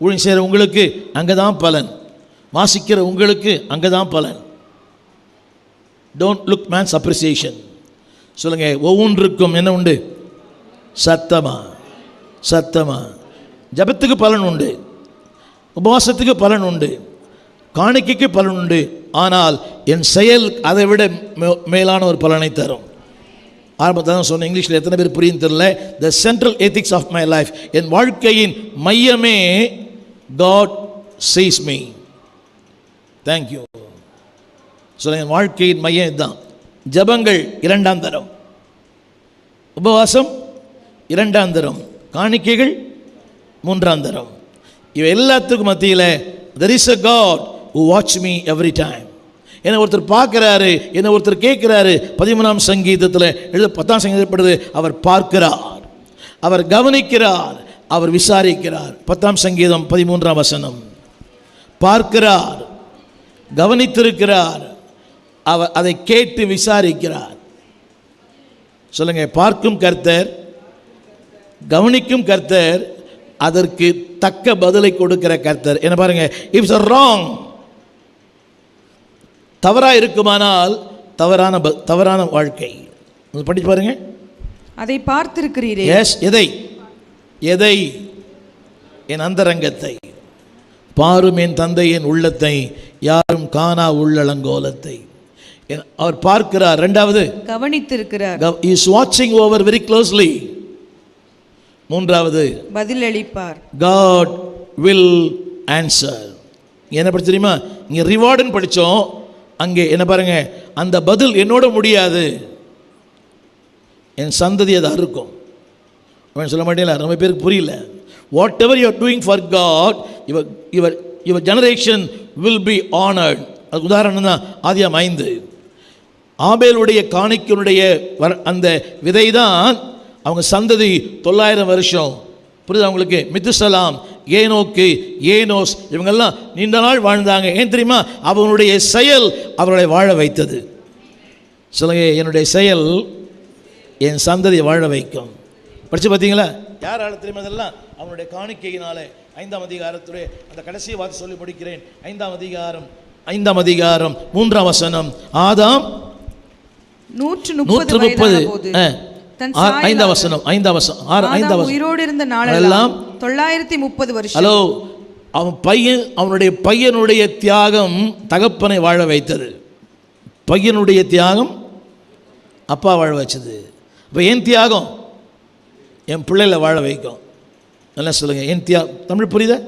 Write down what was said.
ஊழியம் செய்கிற உங்களுக்கு அங்கே தான் பலன். வாசிக்கிற உங்களுக்கு அங்கே தான் பலன். டோன்ட் லுக் மேன்ஸ் அப்ரிசியேஷன் சொல்லுங்கள் ஒவ்வொன்றுக்கும் என்ன உண்டு? சத்தமா? சத்தமா? ஜபத்துக்கு பலன் உண்டு. உபவாசத்துக்கு பலன் உண்டு. காணிக்கைக்கு பலன் உண்டு. ஆனால் என் செயல் அதை விட மே- மேலான ஒரு பலனை தரும். ஆரம்பத்தில் தான் சொன்னேன் இங்கிலீஷில் எத்தனை பேர் புரியும் தெரியல. The central ethics of my life என் வாழ்க்கையின் மையமே God sees me thank you சொல்ல என் வாழ்க்கையின் மையம் இதுதான் ஜபங்கள் இரண்டாம் தரம். உபவாசம் இரண்டாம் தரம். காணிக்கைகள் மூன்றாம் தரம். இவை எல்லாத்துக்கும் மத்தியில் there is a God who watch me every time என்னை ஒருத்தர் பார்க்குறாரு என்னை ஒருத்தர் கேட்குறாரு. பதிமூணாம் சங்கீதத்தில் எழுத பத்தாம் சங்கீதப்படுது அவர் பார்க்கிறார் அவர் கவனிக்கிறார் அவர் விசாரிக்கிறார். பத்தாம் சங்கீதம் பதிமூன்றாம் வசனம். பார்க்கிறார். கவனித்திருக்கிறார். அவர் அதை கேட்டு விசாரிக்கிறார். சொல்லுங்க பார்க்கும் கர்த்தர் கவனிக்கும் கர்த்தர் அதற்கு தக்க பதிலை கொடுக்கிற கர்த்தர். என்ன பாருங்க இட்ஸ் அ ராங் தவறா இருக்குமானால் தவறான தவறான வாழ்க்கை. படிச்சு பாருங்க. அதை பார்த்திருக்கிறீரே. எஸ் எதை? எதை? என் அந்தரங்கத்தை. பாரும் என் தந்தையின் உள்ளத்தை யாரும் காணா உள்ளளங்கோலத்தை என்- அவர் பார்க்கிறார். ரெண்டாவது கவனித்திருக்கிறார். இஸ் வாட்சிங் ஓவர் வெரி க்ளோஸ்லி மூன்றாவது பதிலளிப்பார். காட் வில் ஆன்சர் என்ன படிச்சு தெரியுமா? இங்கே ரிவார்டுன்னு படித்தோம் அங்கே என்ன பாருங்க? அந்த பதில் என்னோட முடியாது. என் சந்ததி அதை அறுக்கும் அவன் சொல்ல மாட்டேங்களா ரொம்ப பேருக்கு புரியல. Whatever you're doing for God your your your generation will be honoured அதுக்கு உதாரணம் தான் ஆதியம் ஐந்து. ஆபேலுடைய காணிக்கனுடைய வர அந்த விதை தான் அவங்க சந்ததி தொள்ளாயிரம் வருஷம். புரியுது அவங்களுக்கு மித்துசலாம் ஏனோக்கு ஏனோஸ் இவங்கெல்லாம் நீண்ட நாள் வாழ்ந்தாங்க. ஏன் தெரியுமா? அவனுடைய செயல் அவர்களை வாழ வைத்தது. சொல்லுங்க என்னுடைய செயல் என் சந்ததியை வாழ வைக்கும். படிச்சு பார்த்தீங்களா? யார் ஆள தெரியுமா இதெல்லாம்? அவனுடைய காணிக்கையினாலே ஐந்தாம் அதிகாரத்துடைய அந்த கடைசி வார்த்தை சொல்லி முடிக்கிறேன். ஐந்தாம் அதிகாரம் ஐந்தாம் அதிகாரம் மூன்றாம் வசனம். ஆதாம் நூற்று நூற்று முப்பது. ஐந்தாம் வசனம் ஐந்தாம் வசனம் ஆறு ஐந்தாம் உயிரோடு இருந்த எல்லாம் நாளெல்லாம் தொள்ளாயிரத்தி முப்பது வருஷம். ஹலோ அவன் பையன் அவனுடைய பையனுடைய தியாகம் தகப்பனை வாழ வைத்தது. பையனுடைய தியாகம் அப்பா வாழ வச்சது. இப்போ என் தியாகம்? என் பிள்ளைகளை வாழ வைக்கும். நல்லா சொல்லுங்கள் என் தியா தமிழ் புரியுதா?